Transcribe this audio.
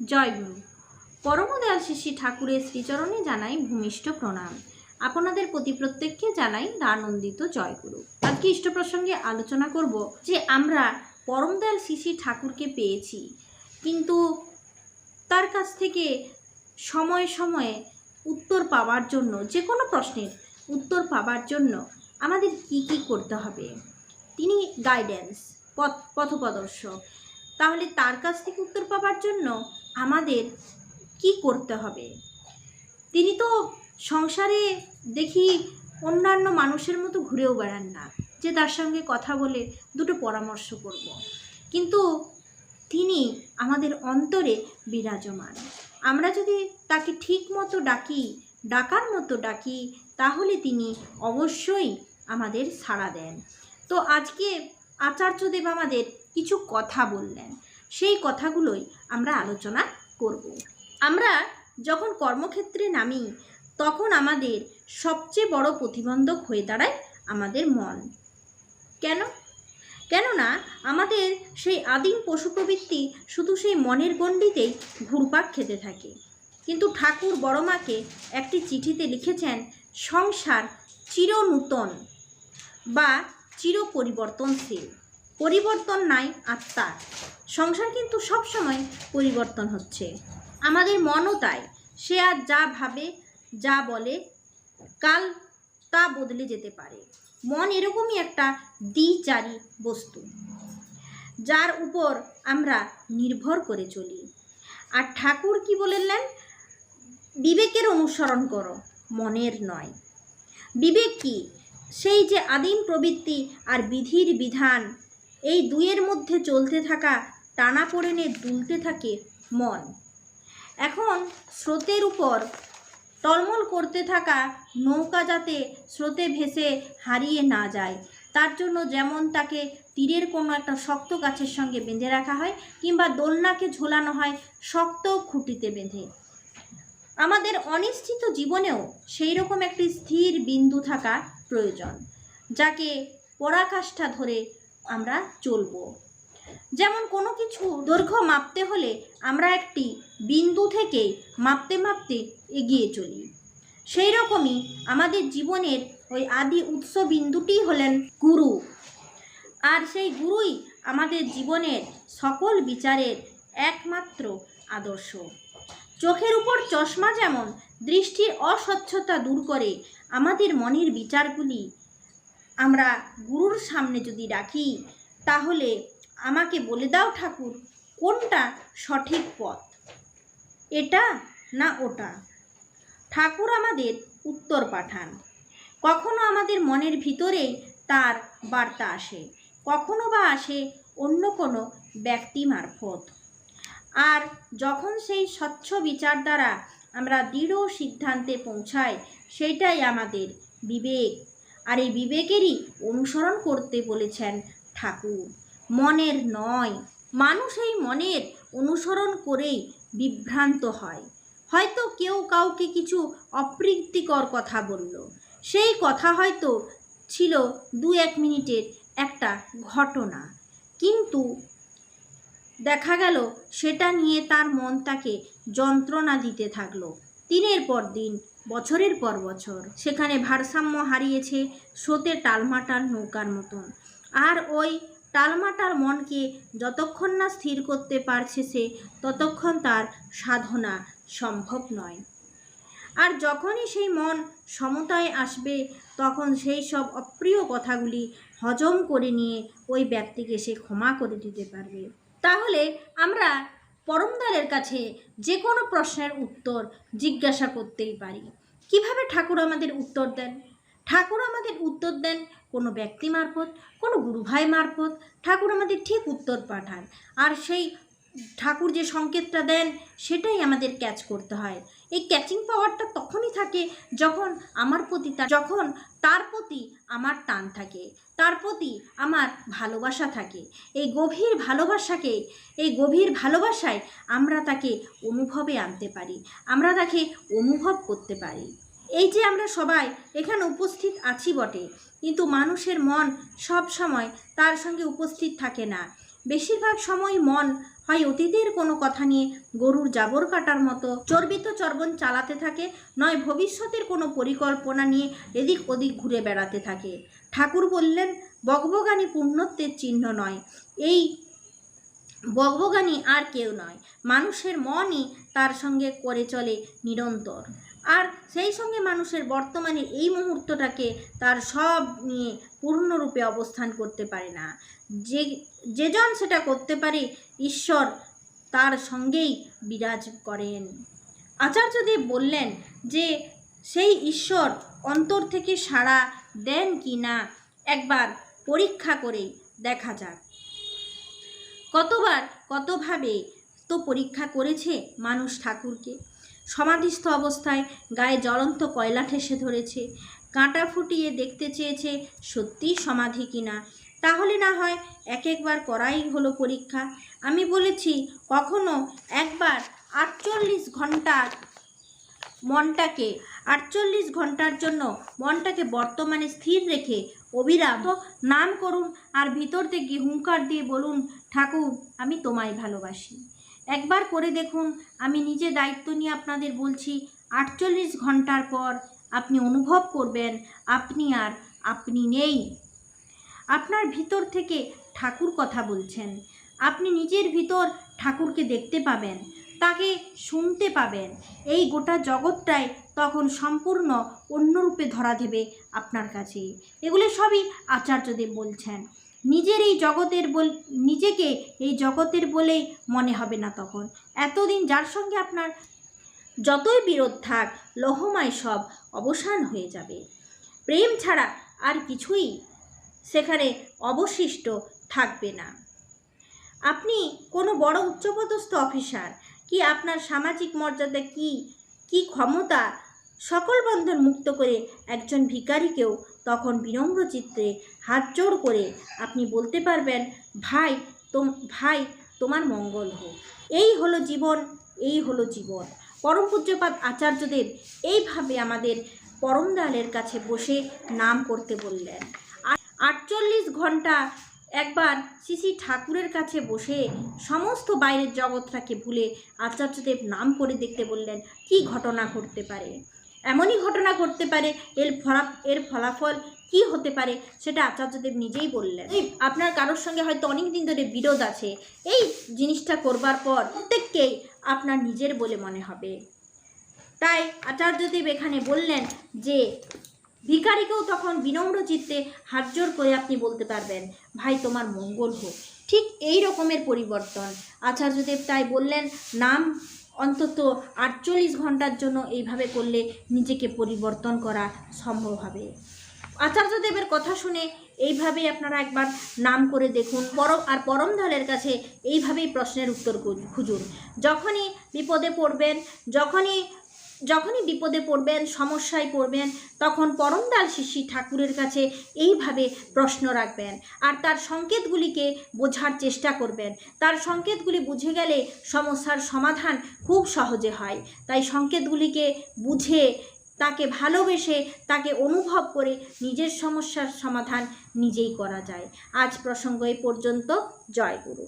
জয় গুরু। পরমদয়াল শিশি ঠাকুরের শ্রীচরণে জানাই ভূমিষ্ঠ প্রণাম। আপনাদের প্রতি প্রত্যেককে জানাই আনন্দিত জয়গুরু আজকে ইষ্ট প্রসঙ্গে আলোচনা করব যে আমরা পরমদয়াল শিশি ঠাকুরকে পেয়েছি, কিন্তু তার কাছ থেকে সময়ে সময়ে উত্তর পাওয়ার জন্য, যে কোনো প্রশ্নের উত্তর পাওয়ার জন্য আমাদের কি কি করতে হবে? তিনি গাইডেন্স পথ পথপ্রদর্শক তাহলে তার কাছ থেকে উত্তর পাওয়ার জন্য আমাদের কি করতে হবে? তিনি তো সংসারে দেখি অন্যান্য মানুষের মতো ঘুরেও বেড়ান না, যে তার সঙ্গে কথা বলে দুটো পরামর্শ করব। কিন্তু তিনি আমাদের অন্তরে বিরাজমান। আমরা যদি তাকে ঠিক মতো ডাকি, ডাকার মতো ডাকি, তাহলে তিনি অবশ্যই আমাদের সাড়া দেন। তো আজকে আচার্যদেব আমাদের কিছু কথা বললেন। সেই কথাগুলোই আমরা আলোচনা করব। আমরা যখন কর্মক্ষেত্রে নামি, তখন আমাদের সবচেয়ে বড় প্রতিবন্ধক হয়ে দাঁড়ায় আমাদের মন। কেন? কেননা আমাদের সেই আদিম পশু প্রবৃত্তি শুধু সেই মনের গণ্ডিতেই ঘুরপাক খেতে থাকে। কিন্তু ঠাকুর বড় মাকে একটি চিঠিতে লিখেছেন, সংসার চিরনূতন বা চির পরিবর্তনশীল পরিবর্তন নাই আত্মার। সংসার কিন্তু সবসময় পরিবর্তন হচ্ছে। আমাদের মনও তাই। সে আর যা ভাবে, যা বলে, কাল তা বদলে যেতে পারে। মন এরকমই একটা দ্বিচারী বস্তু, যার উপর আমরা নির্ভর করে চলি। আর ঠাকুর কি বললেন? বিবেকের অনুসরণ করো, মনের নয়। বিবেক কি? সেই যে আদিম প্রবৃত্তি আর বিধির বিধান, এই দুইয়ের মধ্যে চলতে থাকা টানা পড়েনে দুলতে থাকে মন। এখন স্রোতের উপর টলমল করতে থাকা নৌকা যাতে স্রোতে ভেসে হারিয়ে না যায়, তার জন্য যেমন তাকে তীরের কোনো একটা শক্ত গাছের সঙ্গে বেঁধে রাখা হয় কিংবা দোলনাকে ঝোলানো হয় শক্ত খুঁটিতে বেঁধে। আমাদের অনিশ্চিত জীবনেও সেই রকম একটি স্থির বিন্দু থাকা প্রয়োজন, যাকে পরাকাষ্ঠা ধরে আমরা চলব। যেমন কোনো কিছু দৈর্ঘ্য মাপতে হলে আমরা একটি বিন্দু থেকে মাপতে মাপতে এগিয়ে চলি। সেই রকমই আমাদের জীবনের ওই আদি উৎস বিন্দুটি হলেন গুরু। আর সেই গুরুই আমাদের জীবনের সকল বিচারের একমাত্র আদর্শ। চোখের উপর চশমা যেমন দৃষ্টির অস্বচ্ছতা দূর করে আমাদের মনের বিচারগুলি আমরা গুরুর সামনে যদি রাখি, তাহলে আমাকে বলে দাও ঠাকুর, কোনটা সঠিক পথ? এটা না ওটা? ঠাকুর আমাদের উত্তর পাঠান। কখনো আমাদের মনের ভিতরেই তার বার্তা আসে, কখনো বা আসে অন্য কোনো ব্যক্তি মারফত। আর যখন সেই স্বচ্ছ বিচার দ্বারা আমরা দৃঢ় সিদ্ধান্তে পৌঁছাই সেটাই আমাদের বিবেক। আর এই বিবেকেরই অনুসরণ করতে বলেছেন ঠাকুর। মনের নয়। মানুষ এই মনের অনুসরণ করেই বিভ্রান্ত হয়। হয়তো কেউ কাউকে কিছু অপ্রীতিকর কথা বলল। সেই কথা হয়তো ছিল দু এক মিনিটের একটা ঘটনা। কিন্তু দেখা গেল সেটা নিয়ে তার মন তাকে যন্ত্রণা দিতে থাকল। দিনের পর দিন, বছরের পর বছর সেখানে ভারসাম্য হারিয়েছে স্রোতে টালমাটাল নৌকার মতন। আর ওই টালমাটার মনকে যতক্ষণ না স্থির করতে পারছে সে, ততক্ষণ তার সাধনা সম্ভব নয়। আর যখনই সেই মন সমতায় আসবে, তখন সেই সব অপ্রিয় কথাগুলি হজম করে নিয়ে ওই ব্যক্তিকে সে ক্ষমা করে দিতে পারবে। তাহলে আমরা পরমদারের কাছে যে কোনো প্রশ্নের উত্তর জিজ্ঞাসা করতেই পারি। কীভাবে ঠাকুর আমাদের উত্তর দেন? ঠাকুর আমাদের উত্তর দেন, কোনো ব্যক্তি মারফত, কোনো গুরুভাই মারফত, ঠাকুর আমাদের ঠিক উত্তর পাঠান। আর সেই ঠাকুর যে সংকেতটা দেন, সেটাই আমাদের ক্যাচ করতে হয়। এই ক্যাচিং পাওয়ারটা তখনই থাকে যখন আমার প্রতি তার, যখন তার প্রতি আমার টান থাকে, তার প্রতি আমার ভালোবাসা থাকে। এই গভীর ভালোবাসাকে, এই গভীর ভালোবাসায় আমরা তাকে অনুভবে আনতে পারি, আমরা তাকে অনুভব করতে পারি। এই যে আমরা সবাই এখানে উপস্থিত আছি বটে, কিন্তু মানুষের মন সব সময় তার সঙ্গে উপস্থিত থাকে না। বেশিরভাগ সময় মন হয় অতীতের কোনো কথা নিয়ে, গরুর জাবর কাটার মতো। চর্বিত চর্বণ চালাতে থাকে, নয় ভবিষ্যতের কোনো পরিকল্পনা নিয়ে এদিক ওদিক ঘুরে বেড়াতে থাকে। ঠাকুর বললেন, বকবগানি পূর্ণত্বের চিহ্ন নয়। এই বকবগানি আর কেউ নয়। মানুষের মনই তার সঙ্গে করে চলে নিরন্তর। আর সেই সঙ্গে মানুষের বর্তমানে এই মুহূর্তটাকে তার সব নিয়ে পূর্ণরূপে অবস্থান করতে পারে না। যে, যেজন সেটা করতে পারে, ঈশ্বর তার সঙ্গেই বিরাজ করেন। আচার্যদেব বললেন যে, সেই ঈশ্বর অন্তর থেকে সাড়া দেন কি না একবার পরীক্ষা করেই দেখা যাক। কতবার কতভাবে তো পরীক্ষা করেছে মানুষ ঠাকুরকে? সমাধিস্থ অবস্থায় গায়ে জ্বলন্ত কয়লা ঠেসে ধরেছে। কাঁটা ফুটিয়ে দেখতে চেয়েছে সত্যিই সমাধি কিনা। তাহলে না হয় এক একবার করাই হলো পরীক্ষা। আমি বলেছি, কখনো একবার আটচল্লিশ ঘণ্টার মনটাকে, আটচল্লিশ ঘণ্টার জন্য মনটাকে বর্তমানে স্থির রেখে অবিরাম নাম করুন আর ভিতর থেকে হুঙ্কার দিয়ে বলুন, ঠাকুর, আমি তোমায় ভালোবাসি। একবার করে দেখুন, আমি নিজে দায়িত্ব নিয়ে আপনাদের বলছি, আটচল্লিশ ঘণ্টার পর আপনি অনুভব করবেন, আপনি আর আপনি নেই। আপনার ভিতর থেকে ঠাকুর কথা বলছেন। আপনি নিজের ভিতর ঠাকুরকে দেখতে পাবেন, তাকে শুনতে পাবেন। এই গোটা জগৎটাই তখন সম্পূর্ণ অন্যরূপে ধরা দেবে আপনার কাছে। এগুলো সবই আচার্যদেব বলছেন। নিজের এই জগতের বল, নিজেকে এই জগতের বলেই মনে হবে না তখন। এতদিন যার সঙ্গে আপনার যতই বিরোধ থাক, লহমায় সব অবসান হয়ে যাবে। প্রেম ছাড়া আর কিছুই সেখানে অবশিষ্ট থাকবে না। আপনি কোনো বড় উচ্চপদস্থ অফিসার, কি আপনার সামাজিক মর্যাদা কি কি ক্ষমতা সকল বন্ধন মুক্ত করে একজন ভিখারিকেও তখন বিনম্র চিত্রে হাত জোড় করে আপনি বলতে পারবেন, ভাই, তোম, ভাই, তোমার মঙ্গল হোক। এই হলো জীবন, এই হলো জীবন। পরম পূজ্যপাদ আচার্যদেব এইভাবে আমাদের পরম কাছে বসে নাম করতে বললেন। আটচল্লিশ ঘণ্টা একবার শ্রী ঠাকুরের কাছে বসে সমস্ত বাইরের জগৎটাকে ভুলে আচার্যদেব নাম করে দেখতে বললেন, কি ঘটনা ঘটতে পারে? এমনই ঘটনা ঘটতে পারে, এর ফলা, এর ফলাফল কি হতে পারে সেটা আচার্যদেব নিজেই বললেন। আপনার কারোর সঙ্গে হয়তো অনেক দিন ধরে বিরোধ আছে, এই জিনিসটা করবার পর প্রত্যেককেই আপনার নিজের বলে মনে হবে। তাই আচার্যদেব এখানে বললেন যে, ভিখারিকেও তখন বিনম্র চিত্তে হাত জোর করে আপনি বলতে পারবেন, ভাই, তোমার মঙ্গল হোক। ঠিক এই রকমের পরিবর্তন। আচার্যদেব তাই বললেন, নাম অন্তত আটচল্লিশ ঘণ্টার জন্য এইভাবে করলে নিজেকে পরিবর্তন করা সম্ভব হবে। আচার্যদেবের কথা শুনে এইভাবেই আপনারা একবার নাম করে দেখুন। পরম, আর পরম দলের কাছে এইভাবেই প্রশ্নের উত্তর খুঁজুন। যখনই বিপদে পড়বেন, যখনই যখনই বিপদে পড়বেন, সমস্যায় পড়বেন, তখন পরমদাল শিশি ঠাকুরের কাছে এইভাবে প্রশ্ন রাখবেন। আর তার সংকেতগুলিকে বোঝার চেষ্টা করবেন। তার সংকেতগুলি বুঝে গেলে সমস্যার সমাধান খুব সহজে হয়। তাই সংকেতগুলিকে বুঝে, তাকে ভালোবেসে, তাকে অনুভব করে নিজের সমস্যার সমাধান নিজেই করা যায়। আজ প্রসঙ্গ এই পর্যন্ত। জয় গুরু।